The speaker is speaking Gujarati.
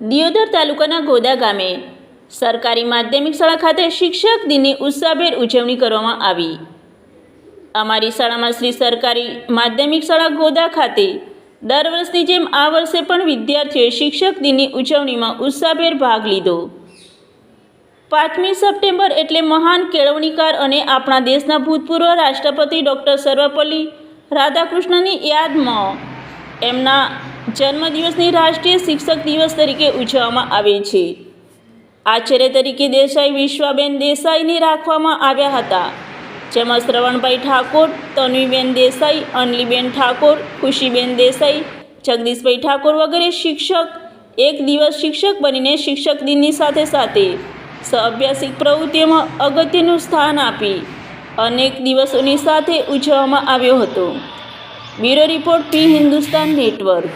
દિયોદર તાલુકાના ગોદા ગામે સરકારી માધ્યમિક શાળા ખાતે શિક્ષક દિનની ઉત્સાહભેર ઉજવણી કરવામાં આવી. અમારી શાળામાં શ્રી સરકારી માધ્યમિક શાળા ગોદા ખાતે દર વર્ષની જેમ આ વર્ષે પણ વિદ્યાર્થીઓએ શિક્ષક દિનની ઉજવણીમાં ઉત્સાહભેર ભાગ લીધો. પાંચમી સપ્ટેમ્બર એટલે મહાન કેળવણીકાર અને આપણા દેશના ભૂતપૂર્વ રાષ્ટ્રપતિ ડૉક્ટર સર્વપલ્લી રાધાકૃષ્ણની યાદમાં એમના જન્મદિવસની રાષ્ટ્રીય શિક્ષક દિવસ તરીકે ઉજવવામાં આવે છે. આચાર્ય તરીકે દેસાઈ વિશ્વાબેન દેસાઈને રાખવામાં આવ્યા હતા. જેમાં શ્રવણભાઈ ઠાકોર, તન્વીબેન દેસાઈ, અનલીબેન ઠાકોર, ખુશીબેન દેસાઈ, જગદીશભાઈ ઠાકોર વગેરે શિક્ષક, એક દિવસ શિક્ષક બનીને શિક્ષક દિનની સાથે સાથે સહઅભ્યાસિક પ્રવૃત્તિઓમાં અગત્યનું સ્થાન આપી અનેક દિવસોની સાથે ઉજવવામાં આવ્યો હતો. Bureau report P Hindustan network.